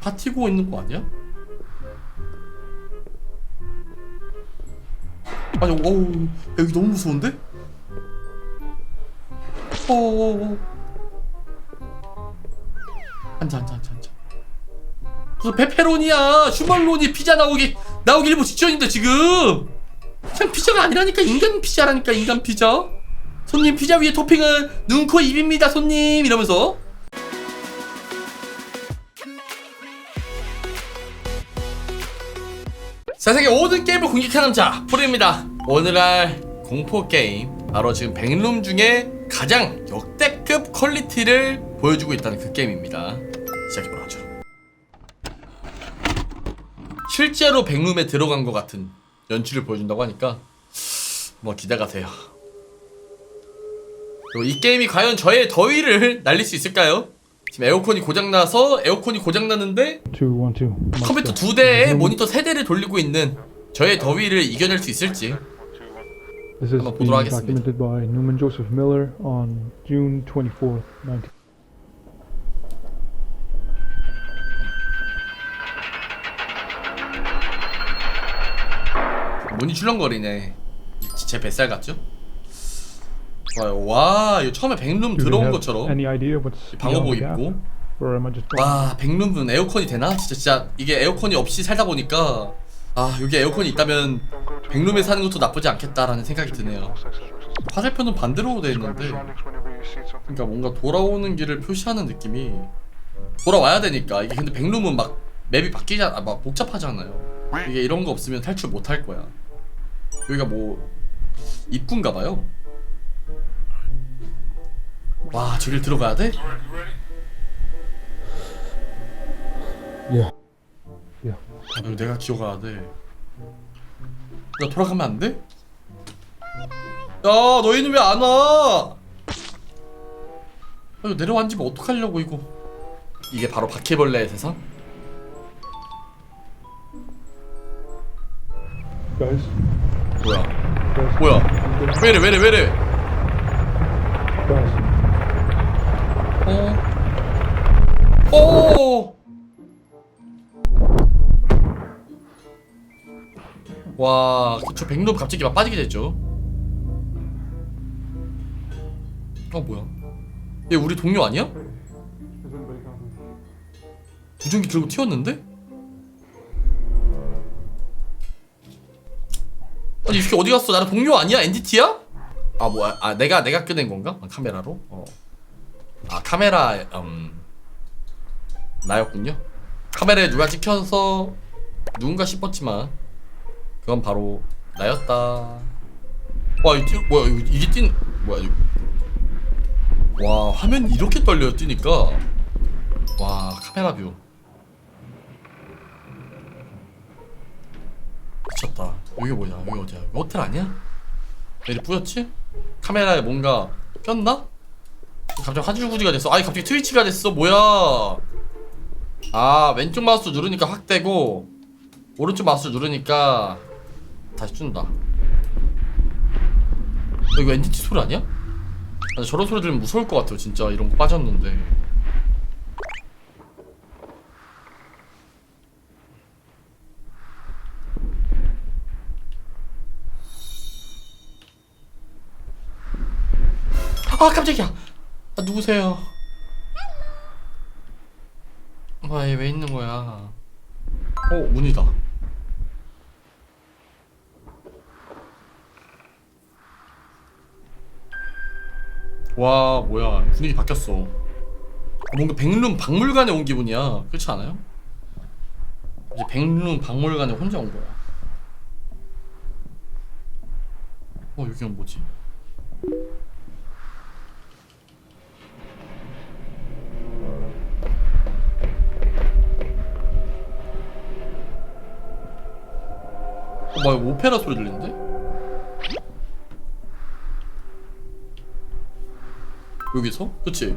파티고 있는 거 아니야? 아니 어우 여기 너무 무서운데? 어어어 앉아 앉아 앉아 앉아. 무슨 페페로니야? 슈멀로니 피자 나오기 나오기 일부 직전인데 지금. 그냥 피자가 아니라니까 인간 피자라니까 인간 피자. 손님 피자 위에 토핑은 눈, 코, 입입니다 손님. 이러면서 자 세계 모든 게임을 공격하는 자 프로입니다. 오늘 할 공포 게임 바로 지금 백룸 중에 가장 역대급 퀄리티를 보여주고 있다는 그 게임입니다. 시작해보러 하죠. 실제로 백룸에 들어간 것 같은 연출을 보여준다고 하니까 뭐 기대가 돼요. 이 게임이 과연 저의 더위를 날릴 수 있을까요? 지금 에어컨이 고장나서 에어컨이 고장났는데. 컴퓨터 두 대에 모니터 세 대를 돌리고 있는 저의 더위를 이겨낼 수 있을지 This is being documented by Newman Joseph Miller on June 24th, 19. 문이 출렁거리네 제 뱃살 같죠? 좋아요. 와 이거 처음에 백룸 Do they 들어온 have 것처럼. Any idea what's 방어복 beyond the gap? 입고. Or am I just 와 백룸은 에어컨이 되나? 진짜 진짜 이게 에어컨이 없이 살다 보니까 아 여기 에어컨이 있다면 백룸에 사는 것도 나쁘지 않겠다라는 생각이 드네요. 화살표는 반대로 돼 있는데 그러니까 뭔가 돌아오는 길을 표시하는 느낌이 돌아와야 되니까. 이게 근데 백룸은 막 맵이 바뀌잖아 아, 막 복잡하잖아요. 이게 이런 거 없으면 탈출 못 할 거야. 여기가 뭐 입구인가 봐요 와 저길 들어가야 돼? Yeah. Yeah. 아, 이거 내가 기어가야 돼. 야 돌아가면 안 돼? 야 너희는 왜 안 와? 아, 이거 내려앉으면 어떡하려고 이거? 이게 바로 바퀴벌레의 세상? Guys. 뭐야? 뭐야? 왜래 왜래 왜래? Guys. 어? 오! 와, 저 백룸 갑자기 막 빠지게 됐죠. 어 뭐야? 얘 우리 동료 아니야? 무전기 들고 튀었는데? 아니 이 새끼 어디 갔어? 나랑 동료 아니야? NDT야? 아 뭐야? 아 내가 내가 끄낸 건가? 아, 카메라로? 어. 아 카메라 음 나였군요. 카메라에 누가 찍혀서 누군가 싶었지만 그건 바로 나였다. 와 뛰- 뭐야 이거 이게 뛴 뭐야 이거 와 화면 이렇게 떨려요 뛰니까 와 카메라 뷰 미쳤다 여기 뭐냐 여기 어디야 호텔 아니야? 왜 이렇게 뿌였지? 카메라에 뭔가 꼈나? 갑자기 화질구지가 됐어. 아니 갑자기 트위치가 됐어. 뭐야? 아 왼쪽 마우스 누르니까 확 되고 오른쪽 마우스 누르니까 다시 준다. 어, 이거 엔티티 소리 아니야? 아, 저런 소리 들으면 무서울 것 같아요. 진짜 이런 거 빠졌는데. 아 깜짝이야 아 누구세요? 와 얘 왜 있는 거야? 어 문이다. 와 뭐야. 분위기 바뀌었어. 아, 뭔가 백룸 박물관에 온 기분이야. 그렇지 않아요? 이제 백룸 박물관에 혼자 온 거야. 어 여기는 뭐지? 어, 막 오페라 소리 들리는데? 여기서? 그치?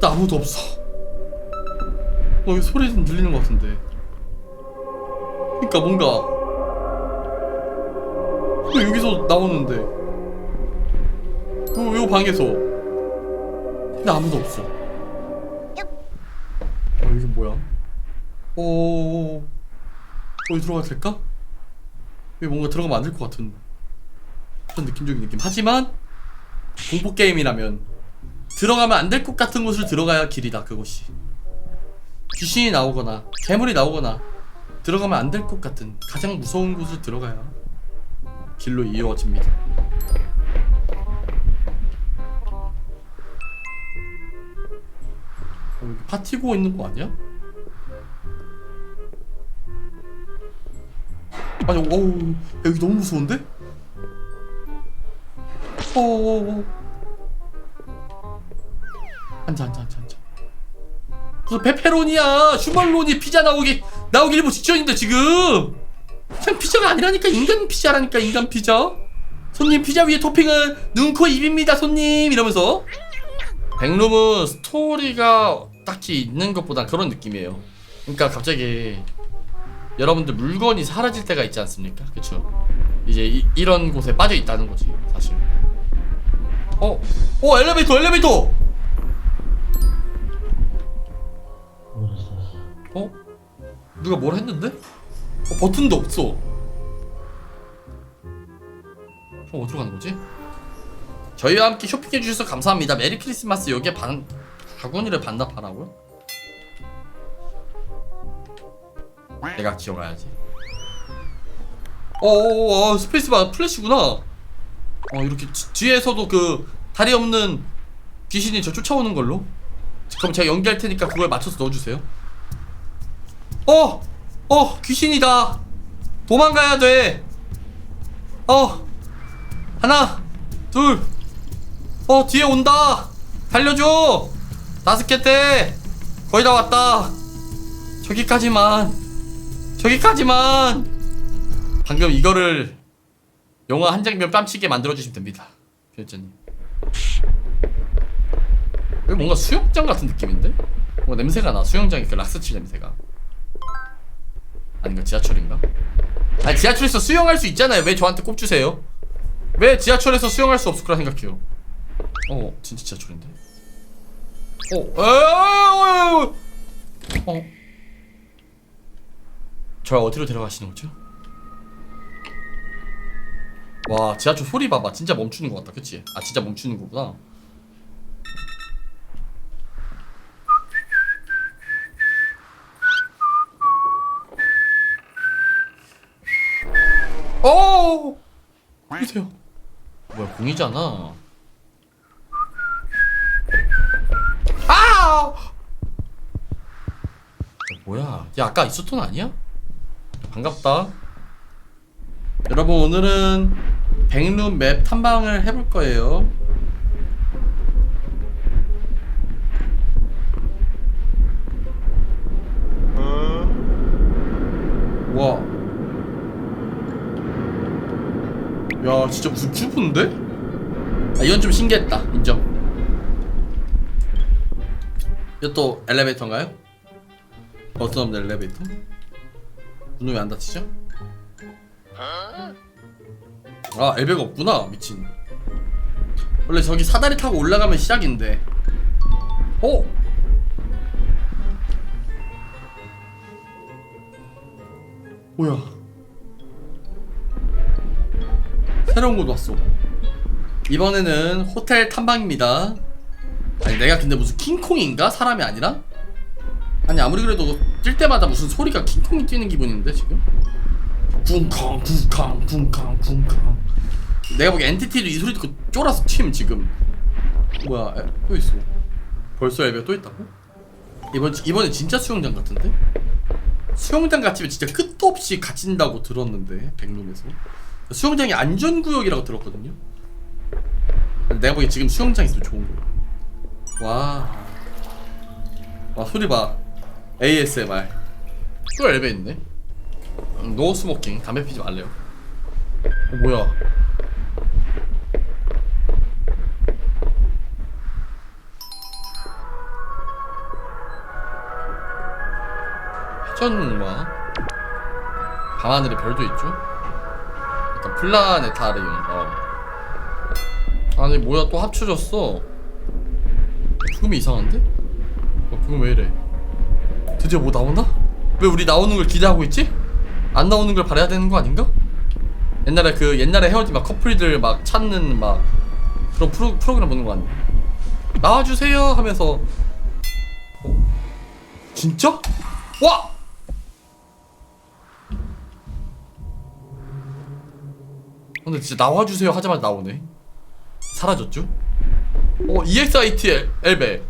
나 아무도 없어 어, 여기 소리 좀 들리는 것 같은데 그니까 뭔가 왜 여기서 나오는데 요, 요 방에서 근데 아무도 없어 여기 뭐야? 오, 여기 들어가도 될까? 여기 뭔가 들어가면 안 될 것 같은 그런 느낌적인 느낌. 하지만 공포 게임이라면 들어가면 안 될 것 같은 곳을 들어가야 길이다. 그곳이 귀신이 나오거나 괴물이 나오거나 들어가면 안 될 것 같은 가장 무서운 곳을 들어가야 길로 이어집니다. 어, 파티고 있는 거 아니야? 아니, 어우, 여기 너무 무서운데? 어어어. 앉아, 앉아, 앉아, 앉아. 무슨 페페로니야, 슈멀로니 피자 나오기 나오기 일부 직전인데 지금. 그냥 피자가 아니라니까 인간 피자라니까 인간 피자. 손님 피자 위에 토핑은 눈, 코, 입입니다, 손님 이러면서. 백룸은 스토리가 딱히 있는 것보다 그런 느낌이에요. 그러니까 갑자기 여러분들 물건이 사라질 때가 있지 않습니까? 그쵸? 이제 이, 런 곳에 빠져 있다는 거지, 사실. 어, 어, 엘리베이터, 엘리베이터! 어? 누가 뭘 했는데? 어, 버튼도 없어. 어, 어디로 가는 거지? 저희와 함께 쇼핑해 주셔서 감사합니다. 메리 크리스마스 여기에 반 바구니를 반납하라고요? 내가 기어가야지. 어어어 스페이스바 플래시구나. 어 이렇게 뒤- 뒤에서도 그 다리 없는 귀신이 저 쫓아오는 걸로. 그럼 제가 연기할 테니까 그걸 맞춰서 넣어주세요. 어, 어 귀신이다. 도망가야 돼. 어 하나 둘. 어 뒤에 온다 달려줘 다섯 개 때 거의 다 왔다 저기까지만 저기까지만 방금 이거를 영화 한 장면 뺨치게 만들어주시면 됩니다 편집자님 여기 뭔가 수영장 같은 느낌인데? 뭔가 냄새가 나 수영장에 그 락스칠 냄새가 아닌가 지하철인가? 아니 지하철에서 수영할 수 있잖아요 왜 저한테 꼽 주세요 왜 지하철에서 수영할 수 없을 거라 생각해요 어, 진짜 지하철인데. 어, 에어, 어. 저 어디로 데려가시는 거죠? 와, 지하철 소리 봐봐. 진짜 멈추는 것 같다, 그치? 아, 진짜 멈추는 거구나. 어! 보세요. 뭐야, 공이잖아. 아! 뭐야? 야 아까 있었던 아니야? 반갑다. 여러분 오늘은 백룸 맵 탐방을 해볼 거예요. 와. 야 진짜 무슨 큐브인데? 아 이건 좀 신기했다 인정. 또 엘리베이터인가요? 어떤 엘리베이터? 문은 왜안 닫히죠? 아 엘베가 없구나 미친 원래 저기 사다리 타고 올라가면 시작인데 어? 뭐야 새로운 곳 왔어 이번에는 호텔 탐방입니다 아니 내가 근데 무슨 킹콩인가? 사람이 아니라? 아니 아무리 그래도 뛸 때마다 무슨 소리가 킹콩이 뛰는 기분인데 지금? 쿵쾅 쿵쾅 쿵쾅 쿵쾅 내가 보기엔 엔티티도 이 소리 듣고 쫄아서 튀임 지금 뭐야 에, 또 있어 벌써 앱에 또 있다고? 이번 이번에 진짜 수영장 같은데? 수영장 같으면 진짜 끝도 없이 갇힌다고 들었는데 백룸에서 수영장이 안전구역이라고 들었거든요 내가 보기엔 지금 수영장 있으면 좋은 거야 와. 와, 소리 봐. ASMR. 또 엘베 있네. 음, 노 스모킹. 담배 피지 말래요. 어, 뭐야. 회전과 밤하늘에 별도 있죠? 약간 플라네타리움. 어. 아니, 뭐야, 또 합쳐졌어. 부금이 이상한데? 어, 부금 왜 이래? 드디어 뭐 나오나? 왜 우리 나오는 걸 기대하고 있지? 안 나오는 걸 바라야 되는 거 아닌가? 옛날에 그 옛날에 헤어진 막 커플들 막 찾는 막 그런 프로, 프로그램 보는 거 아니야? 나와주세요 하면서 어? 진짜? 와! 근데 진짜 나와주세요 하자마자 나오네 사라졌죠? 어 EXIT 엘베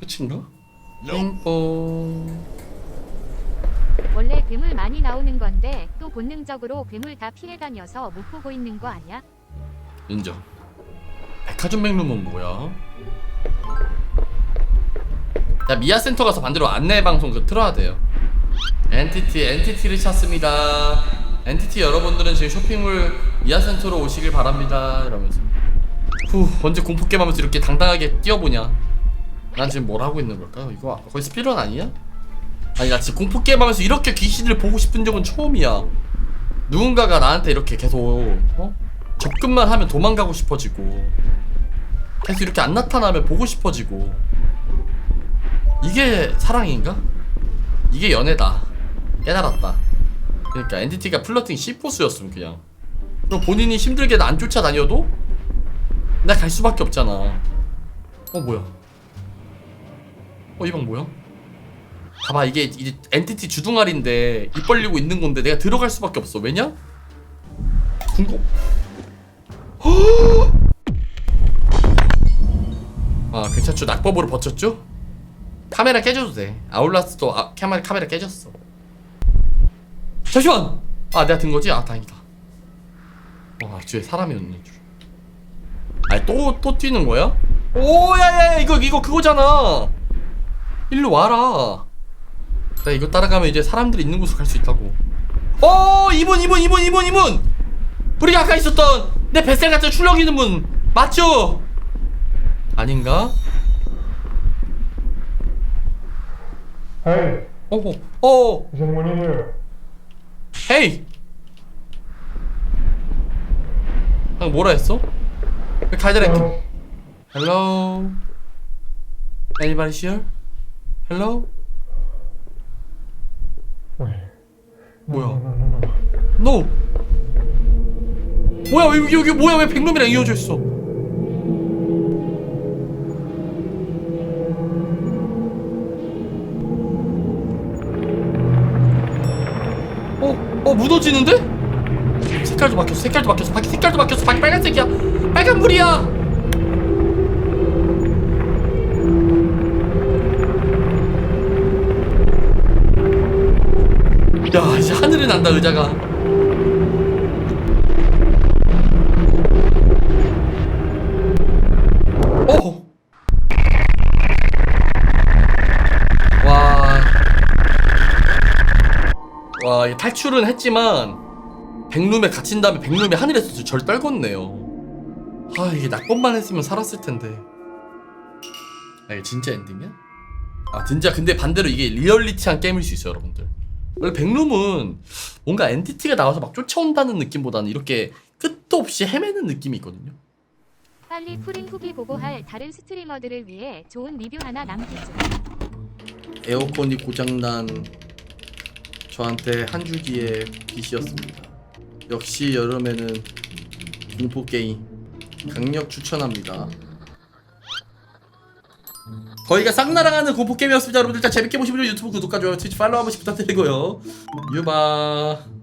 끝인가? 띵뽕 원래 괴물 많이 나오는 건데 또 본능적으로 괴물 다 피해 다녀서 못 보고 있는 거 아니야? 인정. 백화점 백룸은 뭐야? 야 미아 센터 가서 반대로 안내 방송 그 틀어야 돼요. 엔티티 엔티티를 찾습니다. 엔티티 여러분들은 지금 쇼핑몰 미아 센터로 오시길 바랍니다. 이러면서. 후 언제 공포 게임 하면서 이렇게 당당하게 뛰어보냐 난 지금 뭘 하고 있는 걸까? 이거 거의 스피런 아니야? 아니 나 지금 공포 게임 하면서 이렇게 귀신을 보고 싶은 적은 처음이야. 누군가가 나한테 이렇게 계속 어? 접근만 하면 도망가고 싶어지고 계속 이렇게 안 나타나면 보고 싶어지고. 이게 사랑인가? 이게 연애다. 깨달았다. 그러니까 엔티티가 플러팅 C4수였으면 그냥. 그럼 본인이 힘들게 안 쫓아다녀도 나 갈 수밖에 없잖아. 어 뭐야 어 이 방 뭐야? 봐봐 이게 이제 엔티티 주둥아리인데 입 벌리고 있는 건데 내가 들어갈 수밖에 없어 왜냐? 궁금 아 괜찮죠 낙법으로 버텼죠? 카메라 깨져도 돼 아울라스도 아, 카메라, 카메라 깨졌어 잠시만 아 내가 든 거지? 아 다행이다 와 뒤에 사람이었는 줄 아니 또, 또 뛰는 거야? 오 야야야 이거 이거 그거잖아 일로 와라 나 이거 따라가면 이제 사람들이 있는 곳으로 갈 수 있다고 어 이분 이분 이분 이분 이분 우리가 아까 있었던 내 뱃살 같은 있는 분 맞죠? 아닌가? Hey, 어어 어 is anyone in here? 헤이 방금 뭐라 했어? 왜 가이드라이트 Hello Anybody here? Hello? 뭐야? No, 뭐야? 왜 여기 여기 뭐야? 왜 백룸이랑 이어져 있어? 어? 어 묻어지는데? 색깔도 바뀌었어 색깔도 바뀌었어. 바퀴 색깔도 바뀌었어. 바퀴 빨간색이야. 빨간 불이야 야 이제 하늘에 난다 의자가 오! 와. 와, 이 탈출은 했지만 백룸에 갇힌 다음에 백룸이 하늘에서 절 떨궜네요. 아, 이게 낙법만 했으면 살았을 텐데. 아, 이게 진짜 엔딩이야? 아, 진짜 근데 반대로 이게 리얼리티한 게임일 수 있어요, 여러분들. 원래 백룸은 뭔가 엔티티가 나와서 막 쫓아온다는 느낌보다는 이렇게 끝도 없이 헤매는 느낌이 있거든요. 빨리 푸린 후기 보고 할 다른 스트리머들을 위해 좋은 리뷰 하나 남기죠. 에어컨이 고장난 저한테 한 주기의 빛이었습니다. 역시 여름에는 공포 게임 강력 추천합니다. 거기가 쌍나랑하는 공포 게임이었습니다. 여러분들 다 재밌게 보시면 유튜브 구독과 좋아요, 트위치 팔로우 한 번씩 부탁드리고요. 유바.